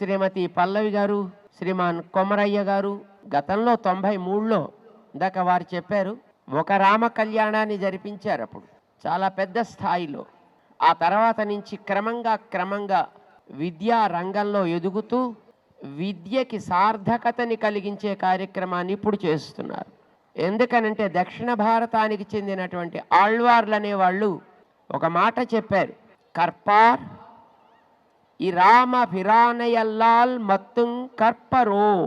శ్రీమతి పల్లవి గారు శ్రీమాన్ కొమరయ్య గారు గతంలో తొంభై మూడులో ఇందాక వారు చెప్పారు ఒక రామ కళ్యాణాన్ని జరిపించారు అప్పుడు చాలా పెద్ద స్థాయిలో. ఆ తర్వాత నుంచి క్రమంగా క్రమంగా విద్యా రంగంలో ఎదుగుతూ విద్యకి సార్థకతని కలిగించే కార్యక్రమాన్ని ఇప్పుడు చేస్తున్నారు. ఎందుకనంటే దక్షిణ భారతానికి చెందినటువంటి ఆళ్వార్లు అనేవాళ్ళు ఒక మాట చెప్పారు కర్పార్ ఈ రామ పిరానయల్లాల్ మత్తుం కర్పరో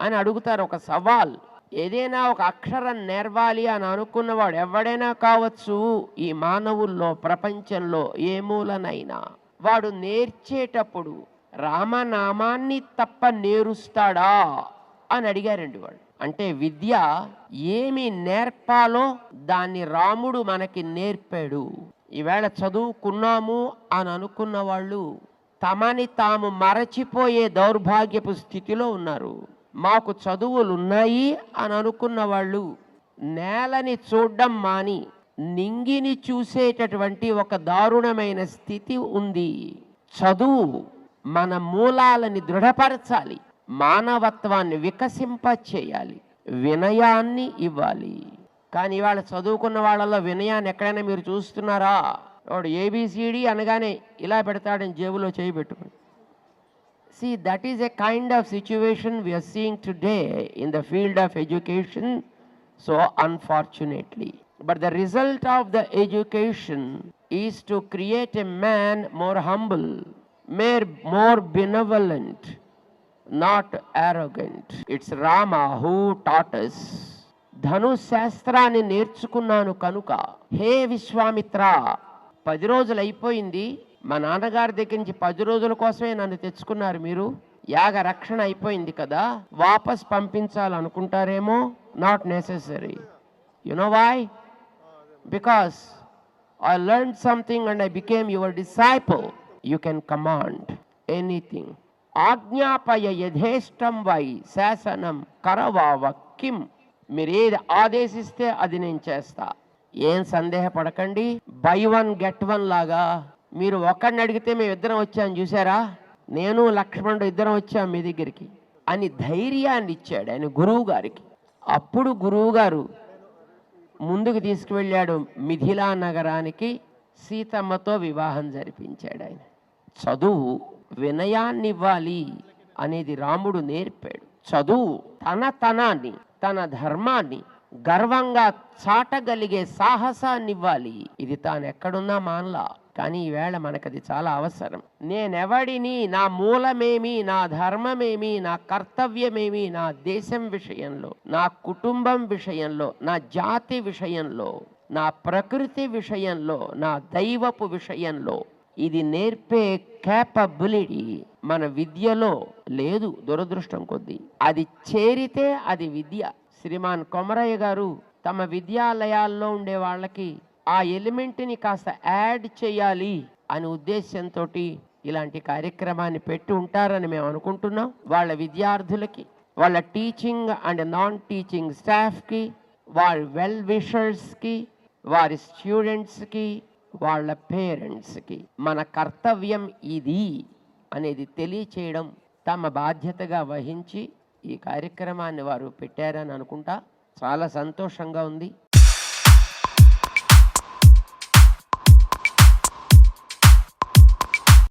అని అడుగుతారు ఒక సవాల్. ఏదైనా ఒక అక్షరం నేర్వాలి అని అనుకున్నవాడు ఎవడైనా కావచ్చు ఈ మానవుల్లో ప్రపంచంలో ఏ మూలనైనా. వాడు నేర్చేటప్పుడు రామనామాన్ని తప్ప నేరుస్తాడా అని అడిగారండి వాడు. అంటే విద్య ఏమి నేర్పాలో దాన్ని రాముడు మనకి నేర్పాడు. ఈవేళ చదువుకున్నాము అని అనుకున్న వాళ్ళు తమని తాము మరచిపోయే దౌర్భాగ్యపు స్థితిలో ఉన్నారు. మాకు చదువులు ఉన్నాయి అని అనుకున్న వాళ్ళు నేలని చూడడం మాని నింగిని చూసేటటువంటి ఒక దారుణమైన స్థితి ఉంది. చదువు మన మూలాలని దృఢపరచాలి మానవత్వాన్ని వికసింప చేయాలి వినయాన్ని ఇవ్వాలి. కానీ ఇవాళ చదువుకున్న వాళ్ళల్లో వినయాన్ని ఎక్కడైనా మీరు చూస్తున్నారా? వాడు ఏబిసిడి అనగానే ఇలా పెడతాడని జేబులో చేయి పెట్టుకుని. See that is a kind of situation we are seeing today in the field of education so unfortunately but the result of the education is to create a man more humble more more benevolent not arrogant it's Rama who taught us ధనుశాస్త్రాన్ని నేర్చుకున్నాను కనుక హే విశ్వామిత్ర పది రోజులు అయిపోయింది. మా నాన్నగారి దగ్గర నుంచి పది రోజుల కోసమే నన్ను తెచ్చుకున్నారు మీరు. యాగ రక్షణ అయిపోయింది కదా వాపస్ పంపించాలనుకుంటారేమో? Not necessary you know why because I learn something and I became your disciple you can command anything ఆజ్ఞాపయ యథేష్టం వై శాసనం కరవావ కిం మీరు ఏది ఆదేశిస్తే అది నేను చేస్తా. ఏం సందేహపడకండి. బై వన్ గెట్ వన్ లాగా మీరు ఒక్కడిని అడిగితే మేము ఇద్దరం వచ్చాం చూసారా నేను లక్ష్మణుడు ఇద్దరం వచ్చాం మీ దగ్గరికి అని ధైర్యాన్ని ఇచ్చాడు ఆయన గురువు గారికి. అప్పుడు గురువు గారు ముందుకు తీసుకువెళ్ళాడు మిథిలా నగరానికి సీతమ్మతో వివాహం జరిపించాడు ఆయన. చదువు వినయాన్ని ఇవ్వాలి అనేది రాముడు నేర్పాడు. చదువు తన తనాన్ని తన ధర్మాన్ని గర్వంగా చాటగలిగే సాహసాన్ని ఇవ్వాలి ఇది తాను ఎక్కడున్నా మానలా. కానీ ఈవేళ మనకది చాలా అవసరం. నేనెవడిని నా మూలమేమి నా ధర్మమేమి నా కర్తవ్యమేమి నా దేశం విషయంలో నా కుటుంబం విషయంలో నా జాతి విషయంలో నా ప్రకృతి విషయంలో నా దైవపు విషయంలో ఇది నేర్పే క్యాపబిలిటీ మన విద్యలో లేదు దురదృష్టం కొద్దీ. అది చేరితే అది విద్య. శ్రీమాన్ కొమరయ్య గారు తమ విద్యాలయాల్లో ఉండే వాళ్ళకి ఆ ఎలిమెంట్ని కాస్త యాడ్ చేయాలి అనే ఉద్దేశంతో ఇలాంటి కార్యక్రమాన్ని పెట్టి ఉంటారని మేము అనుకుంటున్నాం. వాళ్ళ విద్యార్థులకి వాళ్ళ టీచింగ్ అండ్ నాన్ టీచింగ్ స్టాఫ్కి వారి వెల్ విషర్స్కి వారి స్టూడెంట్స్కి వాళ్ళ పేరెంట్స్కి మన కర్తవ్యం ఇది అనేది తెలియచేయడం తమ బాధ్యతగా వహించి ఈ కార్యక్రమాన్ని వారు పెట్టారని అనుకుంటా. చాలా సంతోషంగా ఉంది.